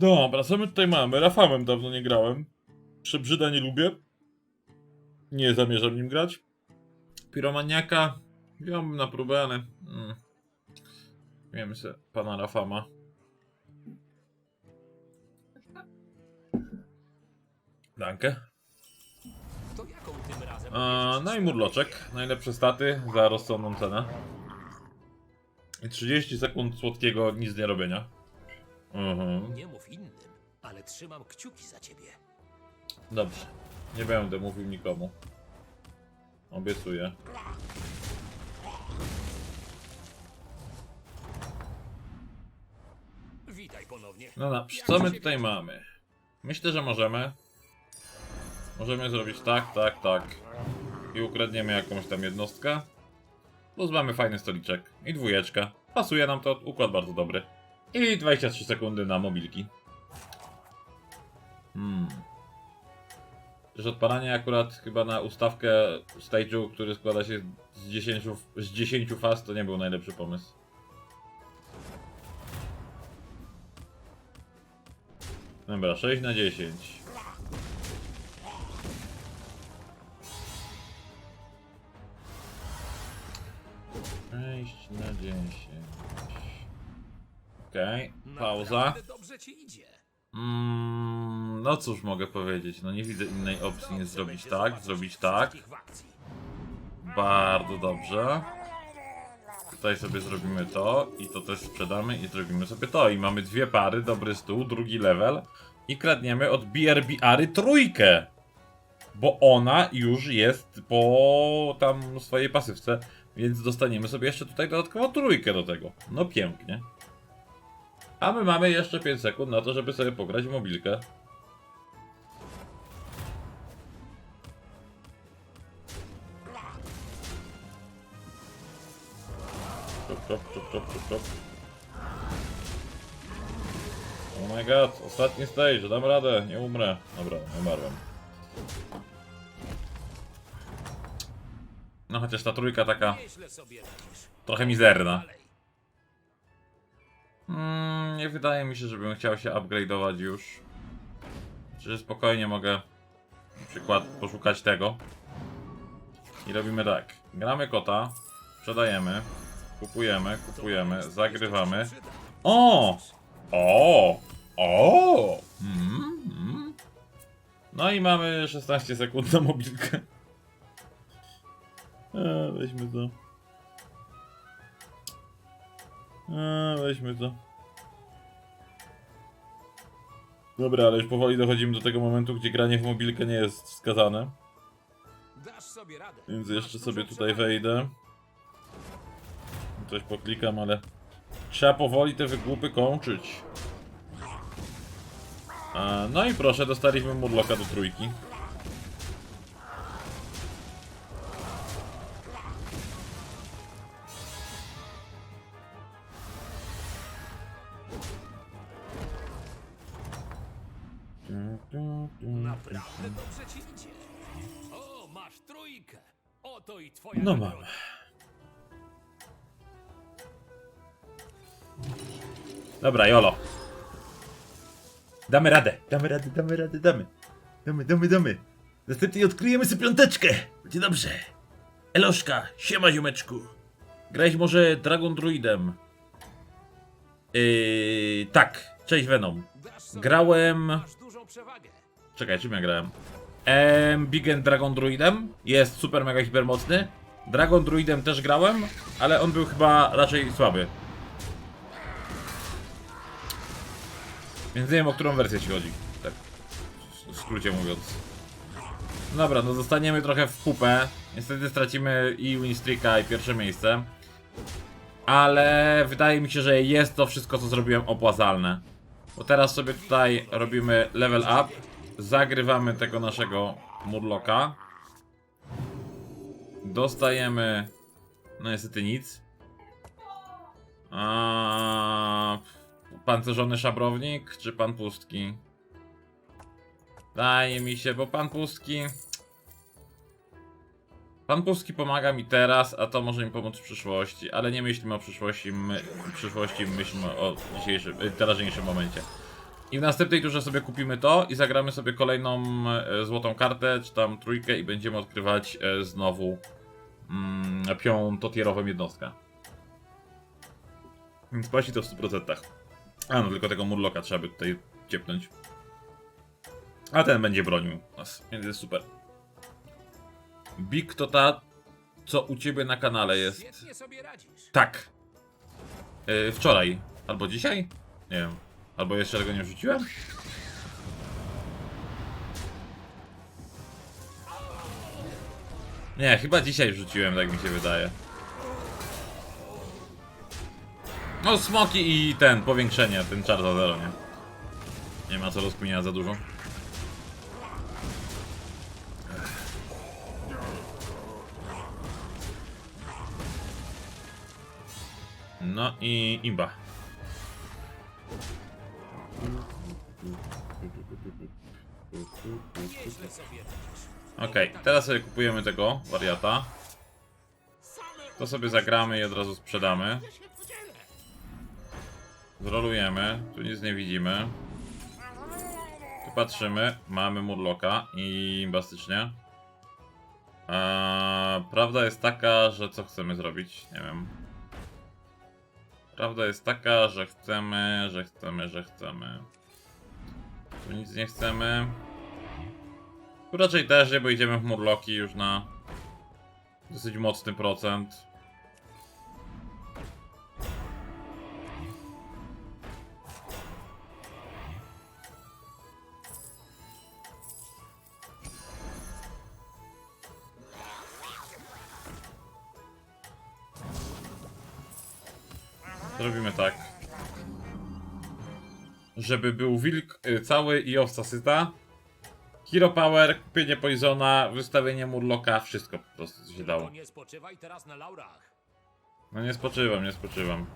Dobra, co my tutaj mamy? Rafałem dawno nie grałem. Przebrzyda nie lubię. Nie zamierzam nim grać. Piromaniaka wziąłbym na próbę, ale... Mm. Wiemy sobie pana Rafama. Dankę. A, no i murloczek. Najlepsze staty za rozsądną cenę. I 30 sekund słodkiego nic nie robienia. Mhm. Nie mów innym, ale trzymam kciuki za ciebie. Dobrze. Nie będę mówił nikomu. Obiecuję. Witaj ponownie. No dobrze, co my tutaj mamy? Myślę, że możemy. Możemy zrobić tak, tak, tak. I ukradniemy jakąś tam jednostkę. Plus mamy fajny stoliczek. I dwójeczka. Pasuje nam to, układ bardzo dobry. I 23 sekundy na mobilki. Hmm. Też odpalanie akurat chyba na ustawkę stage'u, który składa się z 10, z 10 faz, to nie był najlepszy pomysł. Dobra, 6 na 10. Sześć na 10. Okej, pauza. Naprawdę dobrze ci idzie. Mm, no cóż mogę powiedzieć, no nie widzę innej opcji niż zrobić tak, zrobić tak. Bardzo dobrze. Tutaj sobie zrobimy to i to też sprzedamy i zrobimy sobie to. I mamy dwie pary, dobry stół, drugi level. I kradniemy od BRB Ary trójkę. Bo ona już jest po tam swojej pasywce. Więc dostaniemy sobie jeszcze tutaj dodatkowo trójkę do tego. No pięknie. A my mamy jeszcze 5 sekund na to, żeby sobie pograć w mobilkę. Czop, czop, czop, czop, czop, czop. Oh my god, ostatni stage, dam radę, nie umrę. Dobra, umarłem. No chociaż ta trójka taka trochę mizerna. Mm, nie wydaje mi się, żebym chciał się upgrade'ować już. Czy spokojnie mogę na przykład poszukać tego. I robimy tak. Gramy kota, sprzedajemy, kupujemy, kupujemy, zagrywamy. O! O! O! Mm, mm. No i mamy 16 sekund na mobilkę. A, weźmy to. A, weźmy to. Dobra, ale już powoli dochodzimy do tego momentu, gdzie granie w mobilkę nie jest wskazane. Dasz sobie radę. Więc jeszcze sobie tutaj wejdę. Coś poklikam, ale trzeba powoli te wygłupy kończyć. No i proszę, dostaliśmy Murloka do trójki. Naprawdę dobrze ci idzie. O, masz trójkę. Oto i twoja No nagroda. mamy. Dobra, Jolo. Damy radę, damy radę, damy radę, damy. Damy, damy, damy. Następnie odkryjemy sobie piąteczkę. Będzie dobrze. Eloszka, siema ziomeczku. Grałeś może Dragon Druidem? Yy, tak, cześć Venom. Dasz sobie Grałem... Masz dużą przewagę. Czekaj, czym ja grałem? Ehm, Big and Dragon Druidem. Jest super, mega, hiper mocny. Dragon Druidem też grałem, ale on był chyba raczej słaby. Więc nie wiem, o którą wersję ci chodzi. Tak, w- skrócie mówiąc. Dobra, no zostaniemy trochę w pupę. Niestety stracimy i winstreaka, i pierwsze miejsce. Ale wydaje mi się, że jest to wszystko, co zrobiłem, opłacalne. Bo teraz sobie tutaj robimy level up. Zagrywamy tego naszego Murloka. Dostajemy. No niestety nic. A... Pancerzony szabrownik czy pan pustki? Daje mi się, bo pan pustki. Pan Pustki pomaga mi teraz, a to może mi pomóc w przyszłości, ale nie myślimy o przyszłości, my, przyszłości myślimy o dzisiejszym, y, teraźniejszym momencie. I w następnej turze sobie kupimy to i zagramy sobie kolejną e, złotą kartę, czy tam trójkę i będziemy odkrywać e, znowu mm, piątotierową jednostkę. Więc płaci to w 100%. A no, tylko tego Murloka trzeba by tutaj ciepnąć. A ten będzie bronił nas, więc jest super. Big to ta, co u ciebie na kanale jest. Świetnie sobie radzisz. Tak. Yy, wczoraj. Albo dzisiaj? Nie wiem. Albo jeszcze tego nie wrzuciłem? Nie, chyba dzisiaj wrzuciłem, tak mi się wydaje. No, smoki i ten, powiększenie, ten czar za zero, nie? Nie ma co rozkminiać za dużo. No i imba. Okej, teraz sobie kupujemy tego wariata. To sobie zagramy i od razu sprzedamy. Zrolujemy, tu nic nie widzimy. Tu patrzymy, mamy murloka i imbastycznie. Eee, prawda jest taka, że co chcemy zrobić? Nie wiem. Prawda jest taka, że chcemy, że chcemy, że chcemy. Tu nic nie chcemy. Tu raczej też nie, bo idziemy w murloki już na dosyć mocny procent. Zrobimy tak. Żeby był wilk y, cały i owca syta. Hero Power, kupienie Poisona, wystawienie Murloka, wszystko po prostu się dało. Nie spoczywaj teraz na laurach. No nie spoczywam, nie spoczywam.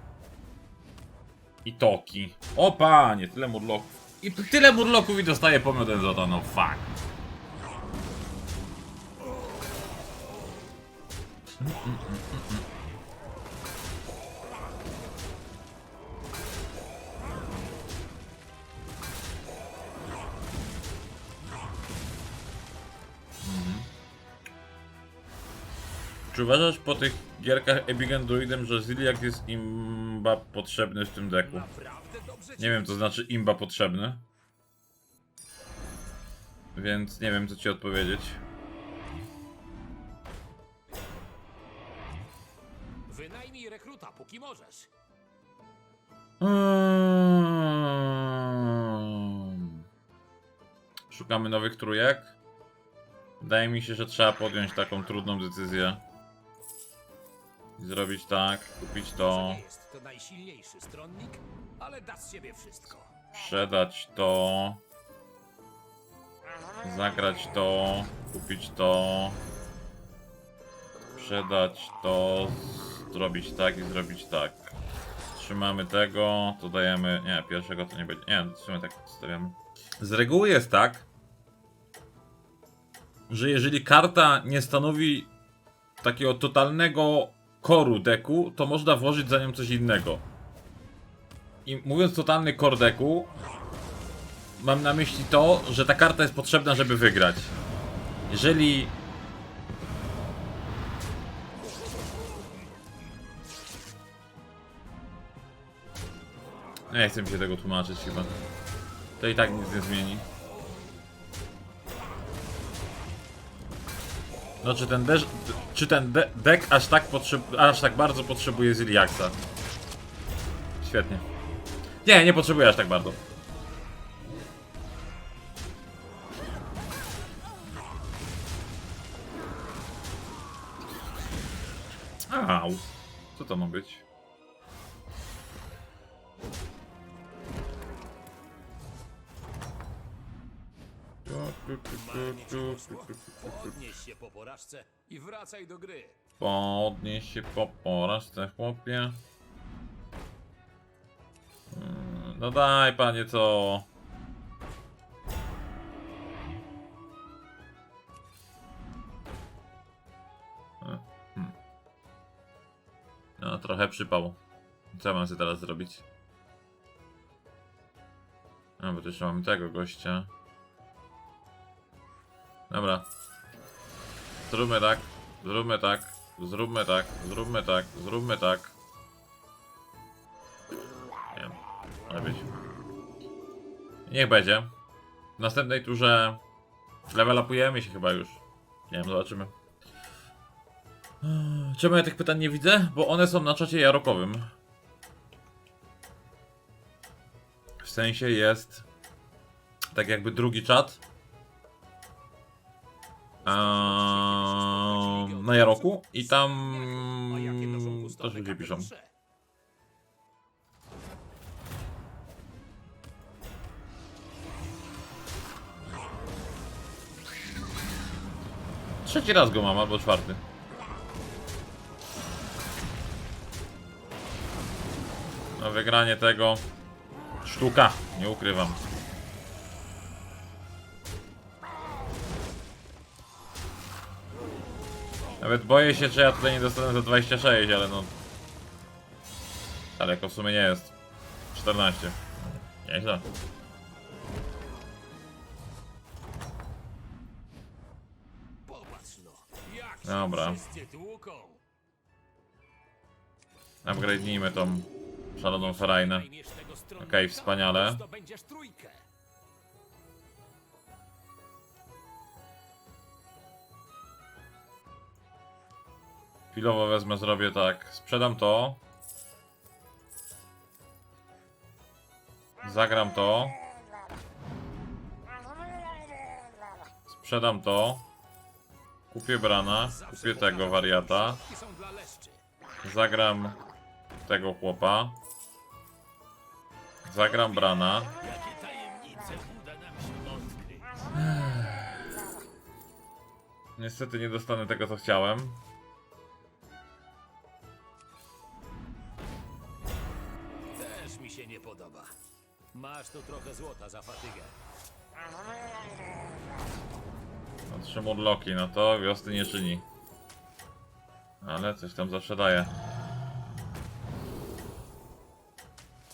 I Toki. O panie, tyle Murloków. I tyle Murloków i dostaję pomiot Enzota, no fuck. Czy uważasz po tych gierkach Epic Druidem, że Ziliak jest imba potrzebny w tym deku? Nie wiem, co znaczy imba potrzebny. Więc nie wiem, co ci odpowiedzieć. Wynajmij rekruta, póki możesz. Mm. Szukamy nowych trójek. Wydaje mi się, że trzeba podjąć taką trudną decyzję. I zrobić tak, kupić to, nie jest to najsilniejszy stronnik, ale da z siebie wszystko. sprzedać to, zagrać to, kupić to, sprzedać to, zrobić tak i zrobić tak. Trzymamy tego, to dajemy. Nie, pierwszego to nie będzie. Nie, w sumie tak stawiamy. Z reguły jest tak, że jeżeli karta nie stanowi takiego totalnego koru deku, to można włożyć za nią coś innego. I mówiąc totalny core deku, mam na myśli to, że ta karta jest potrzebna, żeby wygrać. Jeżeli Nie chcę mi się tego tłumaczyć chyba. To i tak nic nie zmieni. No czy ten desz, czy ten de deck aż tak aż tak bardzo potrzebuje Ziliaxa? Świetnie. Nie, nie potrzebuje aż tak bardzo. Au. Co to ma być? Podnieś się po porażce i wracaj do gry. Podnieś się po porażce, chłopie. Mm, No daj, panie, co? E, hmm. No, trochę przypał. Co mam sobie teraz zrobić? A, bo tu jeszcze mamy tego gościa. Dobra. Zróbmy tak, zróbmy tak, zróbmy tak, zróbmy tak, zróbmy tak. Nie wiem, być. Niech będzie. W następnej turze level upujemy się chyba już. Nie wiem, zobaczymy. Czemu ja tych pytań nie widzę? Bo one są na czacie jarokowym. W sensie jest tak jakby drugi czat. Eee, na Jaroku i tam też ludzie piszą. Trzeci raz go mam, albo czwarty. No wygranie tego sztuka, nie ukrywam. Nawet boję się, czy ja tutaj nie dostanę za 26, ale no... Daleko w sumie nie jest. 14. Nieźle. Dobra. Upgrade'nijmy tą szaloną ferajnę. Okej, wspaniale. Chwilowo wezmę, zrobię tak. Sprzedam to. Zagram to. Sprzedam to. Kupię brana. Kupię tego wariata. Zagram tego chłopa. Zagram brana. Niestety nie dostanę tego co chciałem. Masz tu trochę złota za fatygę. No, Trzy murloki, no to wiosny nie czyni. Ale coś tam zawsze daje.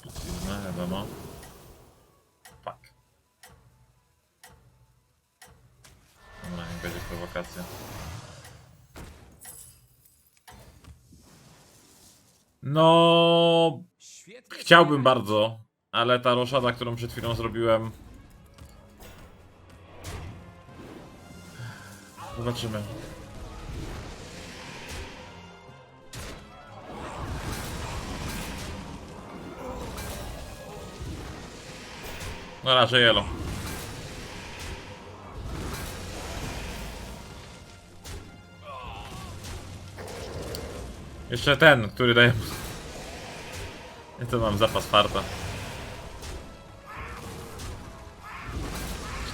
Trucizna, wiadomo. Fuck. Dobra, nie będzie prowokacja. No, Świetnie. chciałbym bardzo, ale ta roszada, którą przed chwilą zrobiłem. Zobaczymy. No raczej jelo. Jeszcze ten, który daje... Ja to mam zapas farta.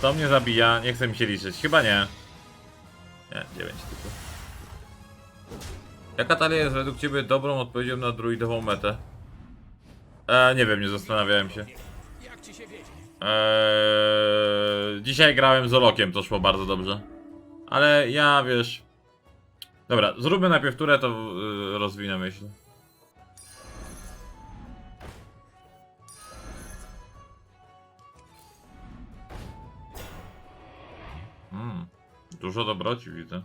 To mnie zabija? Nie chce mi się liczyć. Chyba nie. Nie, 9 tylko. Jaka talia jest według ciebie dobrą odpowiedzią na druidową metę? E, nie wiem, nie zastanawiałem się. Eee, dzisiaj grałem z Olokiem, to szło bardzo dobrze. Ale ja wiesz. Dobra, zróbmy najpierw turę, to yy, rozwinę myśl. Dużo dobroci widzę.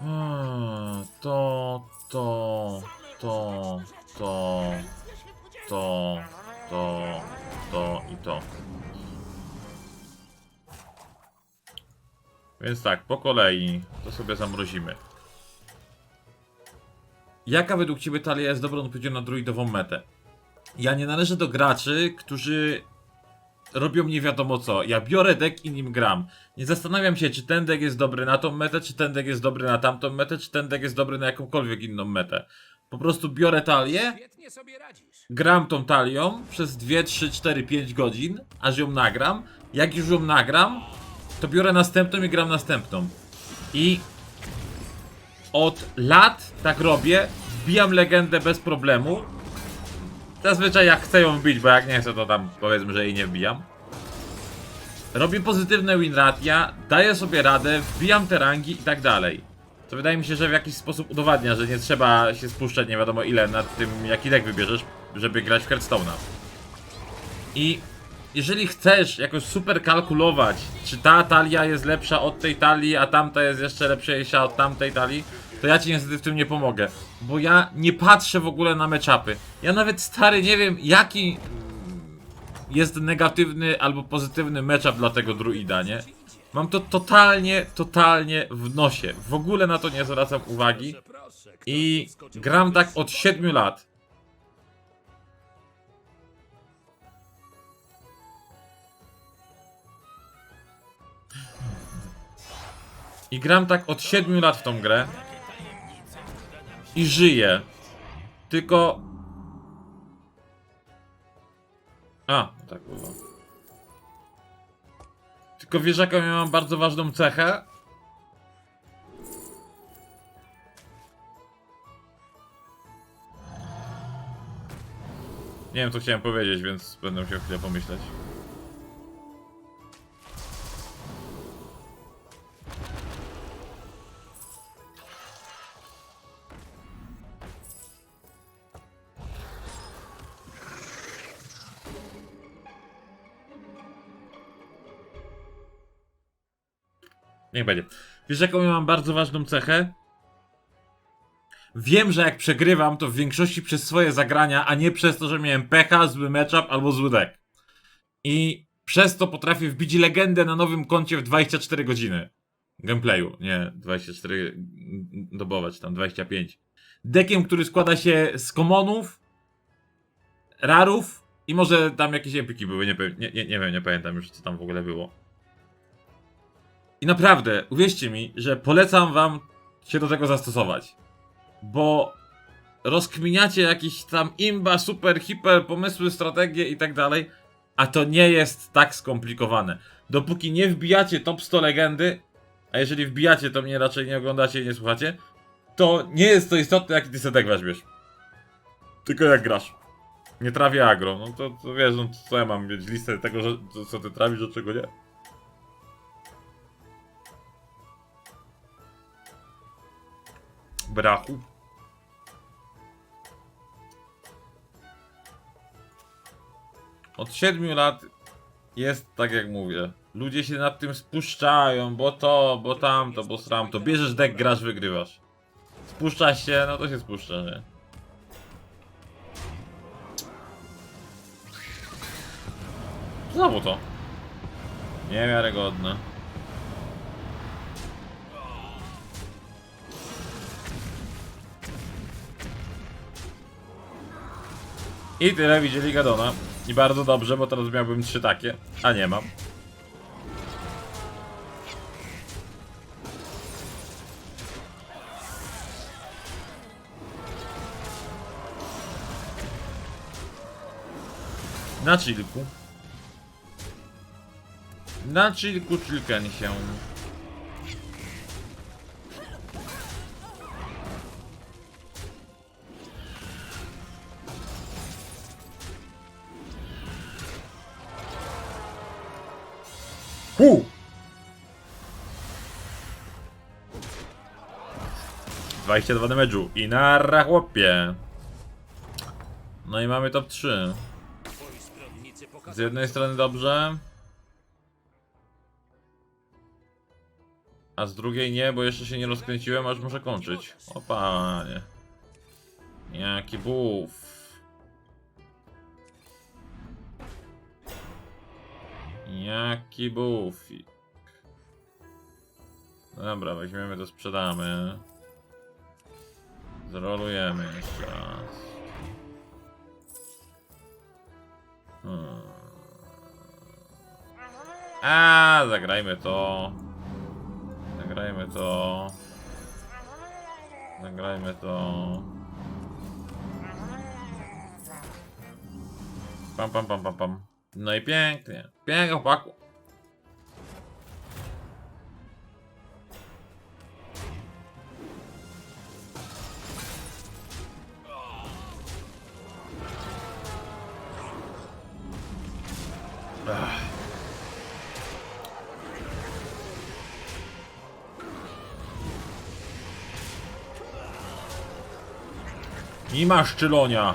Hmm, to, to, to, to, to, to, to i to. Więc tak, po kolei to sobie zamrozimy. Jaka według Ciebie talia jest dobrą odpowiedzią na druidową metę? Ja nie należę do graczy, którzy robią nie wiadomo co. Ja biorę deck i nim gram. Nie zastanawiam się, czy ten deck jest dobry na tą metę, czy ten deck jest dobry na tamtą metę, czy ten deck jest dobry na jakąkolwiek inną metę. Po prostu biorę talię, gram tą talią przez 2, 3, 4, 5 godzin, aż ją nagram. Jak już ją nagram, to biorę następną i gram następną. I od lat tak robię, wbijam legendę bez problemu. Zazwyczaj jak chcę ją wbić, bo jak nie chcę, to tam powiedzmy, że jej nie wbijam. robię pozytywne winratia, daję sobie radę, wbijam te rangi i tak dalej. To wydaje mi się, że w jakiś sposób udowadnia, że nie trzeba się spuszczać nie wiadomo ile nad tym, jaki deck wybierzesz, żeby grać w Hearthstone'a. I jeżeli chcesz jakoś super kalkulować, czy ta talia jest lepsza od tej talii, a tamta jest jeszcze lepsza od tamtej talii, to ja ci niestety w tym nie pomogę. Bo ja nie patrzę w ogóle na matchupy. Ja nawet stary nie wiem, jaki jest negatywny albo pozytywny matchup dla tego druida, nie? Mam to totalnie, totalnie w nosie. W ogóle na to nie zwracam uwagi. I gram tak od 7 lat. I gram tak od 7 lat w tą grę. I żyję. Tylko. A, tak było. Tylko wiesz jaką ja mam bardzo ważną cechę? Nie wiem co chciałem powiedzieć, więc będę musiał chwilę pomyśleć. Niech będzie. Wiesz jaką ja mam bardzo ważną cechę? Wiem, że jak przegrywam, to w większości przez swoje zagrania, a nie przez to, że miałem pecha, zły matchup albo zły deck. I przez to potrafię wbić legendę na nowym koncie w 24 godziny. Gameplayu, nie 24 dobować, tam 25. Dekiem, który składa się z komonów, rarów i może tam jakieś epiki były, nie, nie, nie wiem, nie pamiętam już co tam w ogóle było. I naprawdę, uwierzcie mi, że polecam wam się do tego zastosować. Bo rozkminiacie jakieś tam imba, super, hiper, pomysły, strategie i tak dalej, a to nie jest tak skomplikowane. Dopóki nie wbijacie top 100 legendy, a jeżeli wbijacie, to mnie raczej nie oglądacie i nie słuchacie, to nie jest to istotne, jaki ty setek weźmiesz. Tylko jak grasz. Nie trawię agro, no to, to wiesz, no to co ja mam mieć listę tego, że, co, ty trawisz, a czego nie? Brachu. Od 7 lat jest tak jak mówię. Ludzie się nad tym spuszczają, bo to, bo tamto, bo to. Bierzesz deck, grasz, wygrywasz. Spuszczasz się, no to się spuszcza, nie? Znowu to. Niewiarygodne. I tyle widzieli Gadona. I bardzo dobrze, bo teraz miałbym trzy takie, a nie mam. Na chillku. Na chillku chillken się. 22 damage'u i narra chłopie. No i mamy top 3. Twoi zbrodnicy Z jednej strony dobrze. A z drugiej nie, bo jeszcze się nie rozkręciłem, aż muszę kończyć. O panie. Jaki buff. Jaki buffik. Dobra, weźmiemy to, sprzedamy. Zrolujemy jeszcze raz. Hmm. A, zagrajmy to. Zagrajmy to. Zagrajmy to. Pam, pam, pam, pam, pam. No i pięknie. Pięknie, chłopaku. Nie ma szczelonia.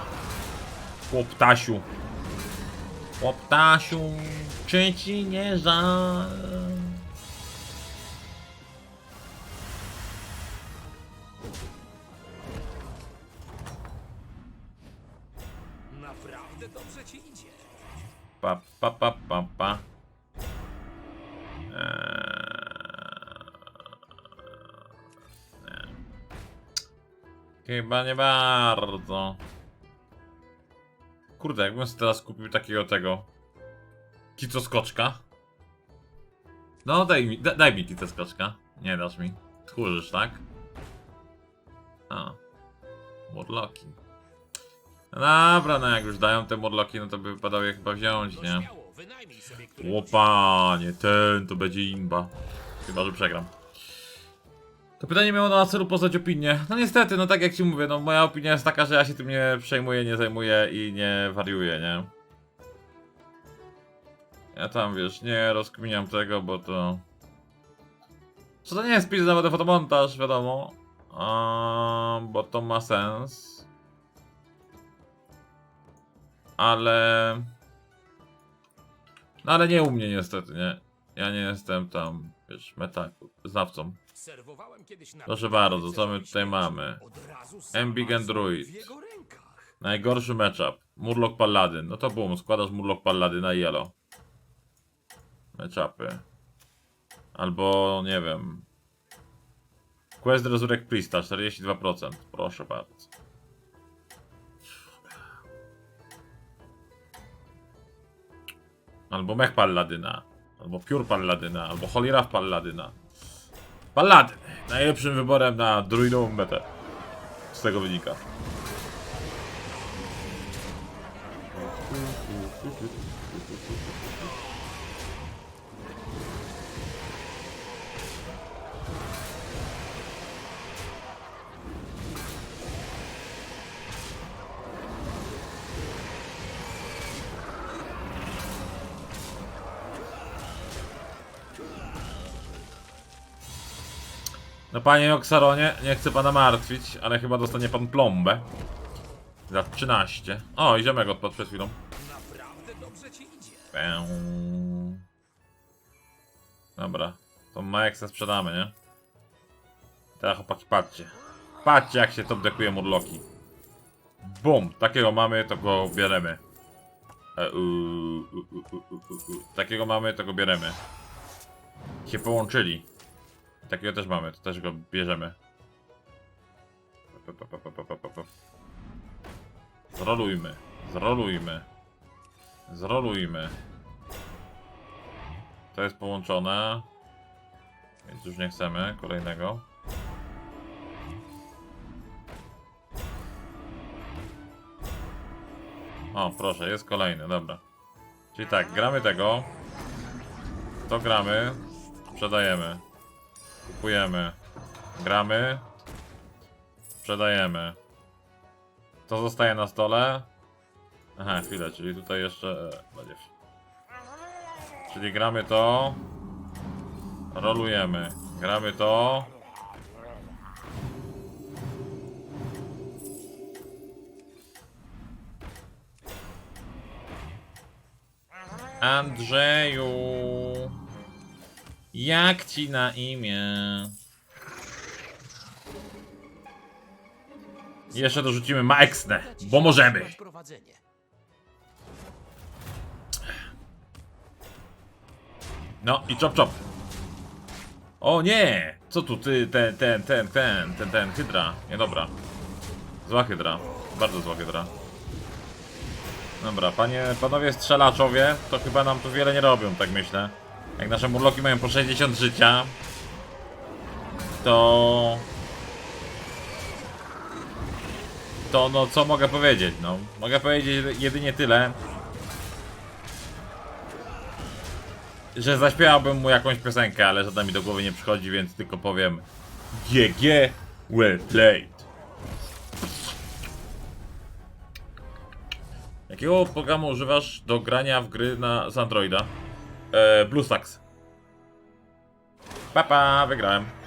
Chłoptasiu. Chłoptasiu, czy ci nie żal? Naprawdę dobrze ci idzie. Pa, pa, pa, pa, pa. Chyba nie bardzo. Kurde, jakbym sobie teraz kupił takiego tego. Kico skoczka. No daj mi, da, daj mi kico skoczka. Nie dasz mi. Tchórzysz, tak? A. No dobra, no jak już dają te murloki, no to by wypadało je chyba wziąć, nie? Łopanie, ten to będzie imba. Chyba, że przegram. To pytanie miało na celu poznać opinię. No niestety, no tak jak ci mówię, no moja opinia jest taka, że ja się tym nie przejmuję, nie zajmuję i nie wariuję, nie? Ja tam, wiesz, nie rozkminiam tego, bo to... Co to nie jest pizza, to fotomontaż, wiadomo. A, bo to ma sens. Ale... No ale nie u mnie niestety, nie? Ja nie jestem tam, wiesz, meta znawcą. Serwowałem kiedyś na Proszę bardzo, co my tutaj mamy? Embig and Druid. Najgorszy matchup. Murloc Paladin. No to boom, składasz Murloc Palladyna i yellow. Matchupy. Albo, nie wiem... Quest Resurrect Priesta, 42%. Proszę bardzo. Albo Mech Palladyna. Albo Pure Palladyna. Albo Holy Wrath Palladyna. Paladyn. Najlepszym wyborem na druidową metę. Z tego wynika. No panie Oksaronie, nie chcę pana martwić, ale chyba dostanie pan plombę. Za 13. O, i ziomek odpadł przed chwilą. Naprawdę dobrze ci idzie. Pę. Dobra, to Maeksa sprzedamy, nie? Teraz chłopaki, patrzcie. Patrzcie jak się top dekuje murloki. Bum, takiego mamy, to go bieremy. E. Takiego mamy, to go bieremy. Się połączyli. Takiego też mamy, to też go bierzemy. Zrolujmy, zrolujmy. Zrolujmy. To jest połączone. Więc już nie chcemy kolejnego. O, proszę, jest kolejny, dobra. Czyli tak, gramy tego. To gramy. Sprzedajemy. Kupujemy. Gramy. Sprzedajemy. To zostaje na stole. Aha, chwilę, czyli tutaj jeszcze e, będzie. Czyli gramy to. Rolujemy. Gramy to. Andrzeju. Jak ci na imię? Jeszcze dorzucimy Maxnę, bo możemy. No i chop chop. O nie! Co tu ty, ten, ten, ten, ten, ten, ten, hydra. Nie dobra. Zła hydra. Bardzo zła hydra. Dobra, panie, panowie strzelaczowie, to chyba nam tu wiele nie robią, tak myślę. Jak nasze murloki mają po 60 życia, to... To no, co mogę powiedzieć, no. Mogę powiedzieć jedynie tyle, że zaśpiewałbym mu jakąś piosenkę, ale żadna mi do głowy nie przychodzi, więc tylko powiem GG, well played. Jakiego programu używasz do grania w gry na, z Androida? E, BlueStacks. Papa, wygrałem.